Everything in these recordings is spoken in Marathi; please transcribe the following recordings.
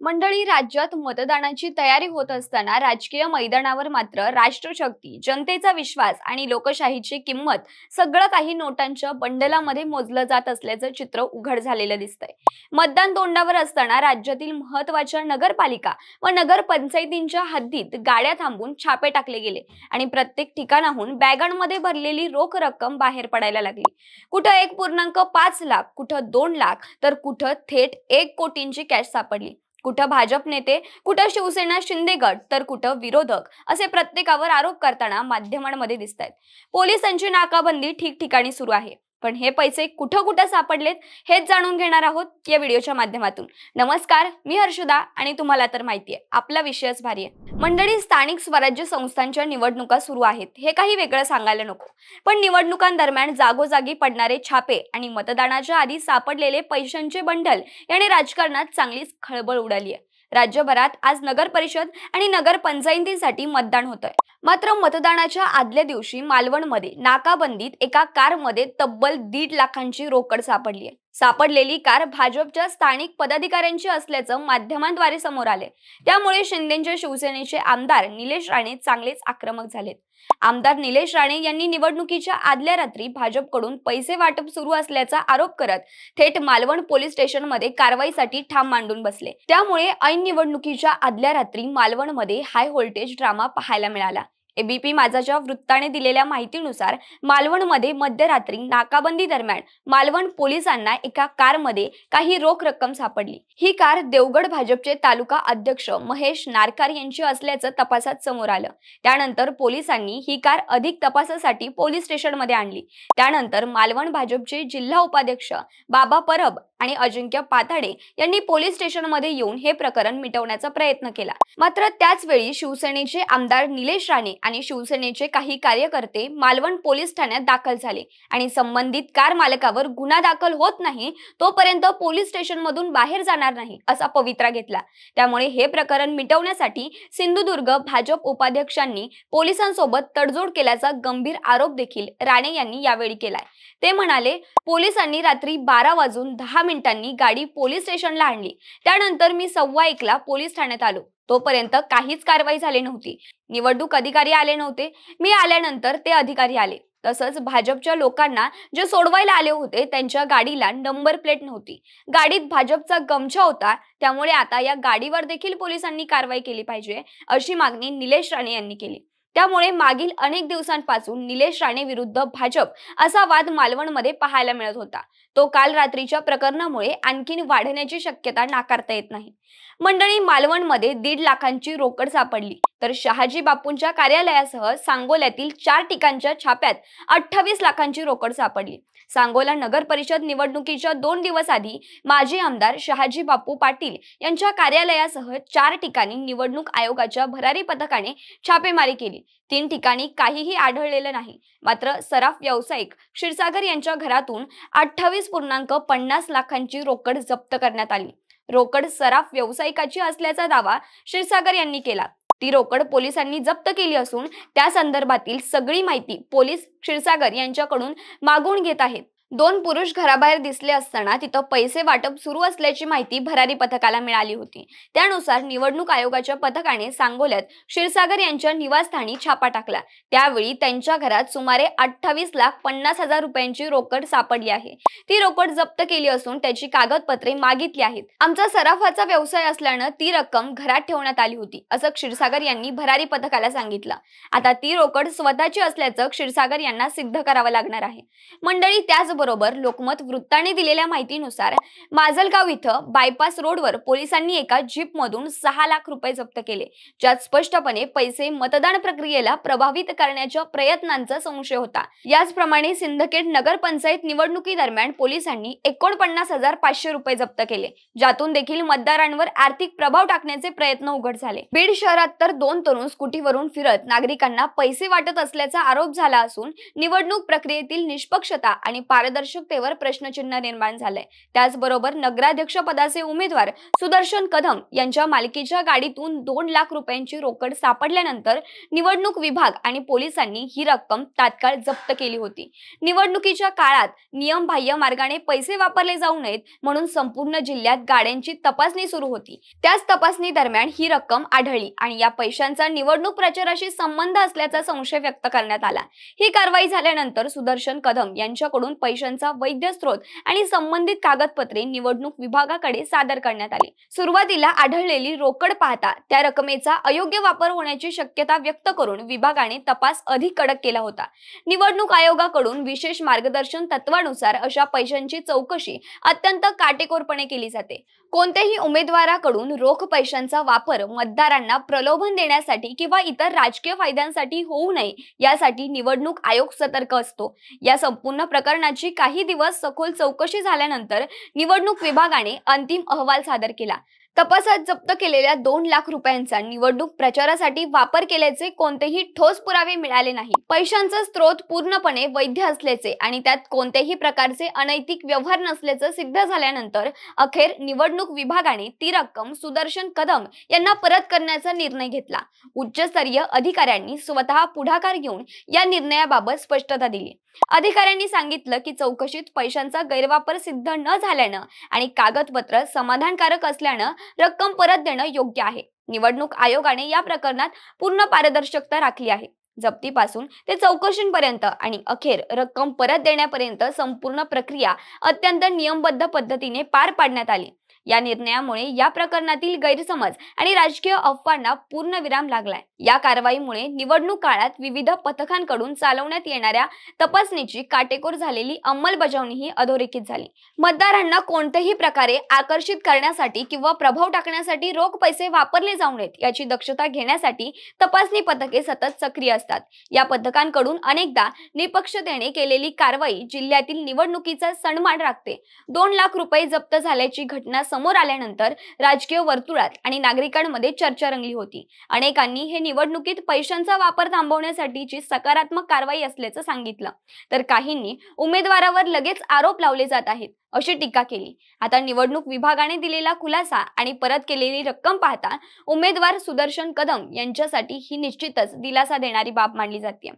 मंडळी राज्यात मतदानाची तयारी होत असताना राजकीय मैदानावर मात्र राष्ट्रशक्ती जनतेचा विश्वास आणि लोकशाहीची किंमत सगळं काही नोटांच्या बंडलामध्ये मोजलं जात असल्याचं चित्र उघड झालेलं दिसतंय. मतदान तोंडावर असताना राज्यातील महत्त्वाच्या नगरपालिका व नगरपंचायतींच्या हद्दीत गाड्या थांबून छापे टाकले गेले आणि प्रत्येक ठिकाणाहून बॅगांमध्ये भरलेली रोख रक्कम बाहेर पडायला लागली. कुठं एक पूर्णांक पाच लाख कुठं दोन लाख तर कुठं थेट एक कोटींची कॅश सापडली. कुठं भाजप नेते कुठं शिवसेना शिंदे गट तर कुठं विरोधक असे प्रत्येकावर आरोप करताना माध्यमांमध्ये दिसत आहेत पोलिसांची नाकाबंदी ठिकठिकाणी सुरू आहे. पण हे पैसे कुठं कुठं सापडलेत हेच जाणून घेणार आहोत या व्हिडिओच्या माध्यमातून. नमस्कार मी हर्षदा आणि तुम्हाला तर माहिती आहे आपला विषयच भारी आहे. मंडळी स्थानिक स्वराज्य संस्थांच्या निवडणुका सुरू आहेत हे काही वेगळं सांगायला नको. पण निवडणुकांदरम्यान जागोजागी पडणारे छापे आणि मतदानाच्या आधी सापडलेले पैशांचे बंडल याने राजकारणात चांगलीच खळबळ उडाली आहे. राज्यभरात आज नगर परिषद आणि नगर पंचायतींसाठी मतदान होत आहे मात्र मतदानाच्या आदल्या दिवशी मालवणमध्ये नाकाबंदीत एका कारमध्ये तब्बल दीड लाखांची रोकड सापडली आहे सापडलेली कार भाजपच्या स्थानिक पदाधिकाऱ्यांची असल्याचं माध्यमांद्वारे समोर आले. त्यामुळे शिंदेच्या शिवसेनेचे आमदार निलेश राणे चांगलेच आक्रमक झालेत. आमदार निलेश राणे यांनी निवडणुकीच्या आदल्या रात्री भाजपकडून पैसे वाटप सुरू असल्याचा आरोप करत थेट मालवण पोलीस स्टेशनमध्ये कारवाईसाठी ठाम मांडून बसले. त्यामुळे ऐन निवडणुकीच्या आदल्या रात्री मालवणमध्ये हाय व्होल्टेज ड्रामा पाहायला मिळाला. एबीपी माझाच्या वृत्ताने दिलेल्या माहितीनुसार मालवणमध्ये मध्यरात्री नाकाबंदी दरम्यान मालवण पोलिसांना एका कारमध्ये काही रोख रक्कम सापडली. ही कार देवगड भाजपचे तालुका अध्यक्ष महेश नारकार यांची असल्याचं तपासात समोर आलं. त्यानंतर पोलिसांनी ही कार अधिक तपासासाठी पोलीस स्टेशनमध्ये आणली. त्यानंतर मालवण भाजपचे जिल्हा उपाध्यक्ष बाबा परब आणि अजिंक्य पाताडे यांनी पोलीस स्टेशनमध्ये येऊन हे प्रकरण मिटवण्याचा प्रयत्न केला. मात्र त्याच वेळी शिवसेनेचे आमदार निलेश राणे आणि शिवसेनेचे काही कार्यकर्ते मालवण पोलीस ठाण्यात दाखल झाले आणि संबंधित कार मालकावर गुन्हा दाखल होत नाही तोपर्यंत पोलीस स्टेशनमधून बाहेर जाणार नाही असा पवित्रा घेतला. त्यामुळे हे प्रकरण मिटवण्यासाठी सिंधुदुर्ग भाजप उपाध्यक्षांनी पोलिसांसोबत तडजोड केल्याचा गंभीर आरोप देखील राणे यांनी यावेळी केलाय. ते म्हणाले पोलिसांनी रात्री बारा वाजून दहा मिनिटांनी गाडी पोलीस स्टेशनला आणली. त्यानंतर मी सव्वा एकला पोलीस ठाण्यात आलो. तोपर्यंत काहीच कारवाई झाली नव्हती. निवडणूक अधिकारी आले नव्हते. मी आल्यानंतर ते अधिकारी आले. तसंच भाजपच्या लोकांना जे सोडवायला आले होते त्यांच्या गाडीला नंबर प्लेट नव्हती. गाडीत भाजपचा गमछा होता त्यामुळे आता या गाडीवर देखील पोलिसांनी कारवाई केली पाहिजे अशी मागणी निलेश राणे यांनी केली. त्यामुळे मागील अनेक दिवसांपासून निलेश राणे विरुद्ध भाजप असा वाद मालवणमध्ये पाहायला मिळत होता. तो काल रात्रीच्या प्रकरणामुळे आणखीन वाढण्याची शक्यता नाकारता येत नाही. मंडळी मालवणमध्ये दीड लाखांची रोकड सापडली. तर शहाजी बापूंच्या कार्यालयासह सांगोल्यातील चार ठिकाणच्या छाप्यात अठ्ठावीस लाखांची रोकड सापडली. सांगोला नगर परिषद निवडणुकीच्या दोन दिवस आधी माजी आमदार शहाजी बापू पाटील यांच्या कार्यालयासह चार ठिकाणी निवडणूक आयोगाच्या भरारी पथकाने छापेमारी केली. तीन ठिकाणी काहीही आढळलेलं नाही. मात्र सराफ व्यावसायिक क्षीरसागर यांच्या घरातून अठ्ठावीस पूर्णांक पन्नास लाखांची रोकड जप्त करण्यात आली. रोकड सराफ व्यावसायिकाची असल्याचा दावा क्षीरसागर यांनी केला. ती रोकड पोलिसांनी जप्त केली असून त्या संदर्भातील सगळी माहिती पोलीस क्षीरसागर यांच्याकडून मागून घेत आहेत. दोन पुरुष घराबाहेर दिसले असताना तिथं पैसे वाटप सुरू असल्याची माहिती भरारी पथकाला मिळाली होती. त्यानुसार निवडणूक आयोगाच्या पथकाने सांगोल्यात क्षीरसागर यांच्या निवासस्थानी छापा टाकला. त्यावेळी त्यांच्या घरात सुमारे अठ्ठावीस लाख पन्नास हजार रुपयांची रोकड सापडली आहे. ती रोकड जप्त केली असून त्याची कागदपत्रे मागितली आहेत. आमचा सराफाचा व्यवसाय असल्यानं ती रक्कम घरात ठेवण्यात आली होती असं क्षीरसागर यांनी भरारी पथकाला सांगितलं. आता ती रोकड स्वतःची असल्याचं क्षीरसागर यांना सिद्ध करावं लागणार आहे. मंडळी त्याचबरोबर लोकमत वृत्ताने दिलेल्या माहितीनुसार माजलगाव इथं बायपास रोडवर पोलिसांनी एका जीपमधून सहा लाख रुपये जप्त केले. ज्यात स्पष्टपणे पैसे मतदान प्रक्रियेला प्रभावित करण्याच्या प्रयत्नांचा संशय होता. याचप्रमाणे सिंदखेड नगरपंचायत निवडणुकीदरम्यान पोलिसांनी एकोणपन्नास हजार पाचशे रुपये जप्त केले. ज्यातून देखील मतदारांवर आर्थिक प्रभाव टाकण्याचे प्रयत्न उघड झाले. बीड शहरात तर दोन तरुण स्कूटीवरून फिरत नागरिकांना पैसे वाटत असल्याचा आरोप झाला असून निवडणूक प्रक्रियेतील निष्पक्षता आणि पारदर्शकतेवर प्रश्नचिन्ह निर्माण झालंय. त्याचबरोबर नगराध्यक्ष पदाचे उमेदवार सुदर्शन कदम यांच्या मालकीच्या गाडीतून दोन लाख रुपयांची रोकड सापडल्यानंतर निवडणूक विभाग आणि पोलिसांनी ही रक्कम तात्काळ जप्त केली होती. निवडणुकीच्या काळात नियमबाह्य मार्गाने पैसे वापरले जाऊ नयेत म्हणून संपूर्ण जिल्ह्यात गाड्यांची तपासणी सुरू होती. त्याच तपासणी दरम्यान ही रक्कम आढळली आणि या पैशांचा निवडणूक प्रचाराशी संबंध असल्याचा संशय व्यक्त करण्यात आला. ही कारवाई झाल्यानंतर सुदर्शन कदम यांच्याकडून पैसे पैशांचा वैध स्रोत आणि संबंधित कागदपत्रे निवडणूक विभागाकडे सादर करण्यात आली. सुरुवातीला आढळलेली रोकड पाहता त्या रकमेचा अयोग्य वापर होण्याची शक्यता व्यक्त करून विभागाने तपास अधिक कडक केला होता. निवडणूक आयोगाकडून विशेष मार्गदर्शन तत्वानुसार अशा पैशांची चौकशी अत्यंत काटेकोरपणे केली जाते. कोणत्याही उमेदवाराकडून रोख पैशांचा वापर मतदारांना प्रलोभन देण्यासाठी किंवा इतर राजकीय फायद्यांसाठी होऊ नये यासाठी निवडणूक आयोग सतर्क असतो. या संपूर्ण प्रकरणाची काही दिवस सखोल चौकशी झाल्यानंतर निवडणूक विभागाने अंतिम अहवाल सादर केला. तपासात जप्त केलेल्या दोन लाख रुपयांचा निवडणूक प्रचारासाठी वापर केल्याचे कोणतेही ठोस पुरावे मिळाले नाही. पैशांचा स्रोत पूर्णपणे वैध असल्याचे आणि त्यात कोणत्याही प्रकारचे अनैतिक व्यवहार नसल्याचं सिद्ध झाल्यानंतर अखेर निवडणूक विभागाने ती रक्कम सुदर्शन कदम यांना परत करण्याचा निर्णय घेतला. उच्चस्तरीय अधिकाऱ्यांनी स्वतः पुढाकार घेऊन या निर्णयाबाबत स्पष्टता दिली. अधिकाऱ्यांनी सांगितलं की चौकशीत पैशांचा गैरवापर सिद्ध न झाल्यानं आणि कागदपत्र समाधानकारक असल्यानं रक्कम परत देणं योग्य आहे. निवडणूक आयोगाने या प्रकरणात पूर्ण पारदर्शकता राखली आहे. जप्तीपासून ते चौकशींपर्यंत आणि अखेर रक्कम परत देण्यापर्यंत संपूर्ण प्रक्रिया अत्यंत नियमबद्ध पद्धतीने पार पाडण्यात आली. या निर्णयामुळे या प्रकरणातील गैरसमज आणि राजकीय अफवांना पूर्ण विराम लागलाय. या कारवाईमुळे निवडणूक काळात विविध पथकांकडून चालवण्यात येणाऱ्या तपासणीची काटेकोर झालेली अंमलबजावणीही अधोरेखित झाली. मतदारांना कोणत्याही प्रकारे आकर्षित करण्यासाठी किंवा प्रभाव टाकण्यासाठी रोख पैसे वापरले जाऊ नयेत याची दक्षता घेण्यासाठी तपासणी पथके सतत सक्रिय असतात. या पथकांकडून अनेकदा निपक्षतेने केलेली कारवाई जिल्ह्यातील निवडणुकीचा सन्मान राखते. दोन लाख रुपये जप्त झाल्याची घटना समोर आल्यानंतर राजकीय वर्तुळात आणि नागरिकांमध्ये चर्चा रंगली होती. अनेकांनी हे निवडणुकीत पैशांचा वापर थांबवण्यासाठीची सकारात्मक कारवाई असल्याचं सांगितलं. तर काहींनी उमेदवारावर लगेच आरोप लावले जात आहेत अशी टीका केली. आता निवडणूक विभागाने दिलेला खुलासा आणि परत केलेली रक्कम पाहता उमेदवार सुदर्शन कदम यांच्यासाठी ही निश्चितच दिलासा देणारी बाब मानली जाते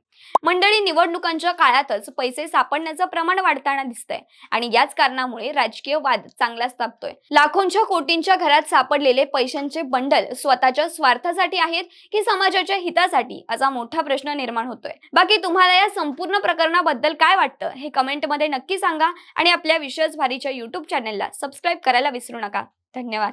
मंडळी निवडणुकांच्या काळातच पैसे सापडण्याचं प्रमाण वाढताना दिसतंय आणि याच कारणामुळे राजकीय वाद चांगलाच तापतोय लाखोंच्या कोटींच्या घरात सापडलेले पैशांचे बंडल स्वतःच्या स्वार्थासाठी आहेत की समाजाच्या हितासाठी? असा मोठा प्रश्न निर्माण होतोय. बाकी तुम्हाला या संपूर्ण प्रकरणाबद्दल काय वाटतं? हे कमेंटमध्ये नक्की सांगा आणि आपल्या विशेष भारीच्या युट्यूब चॅनेलला सबस्क्राईब करायला विसरू नका. धन्यवाद.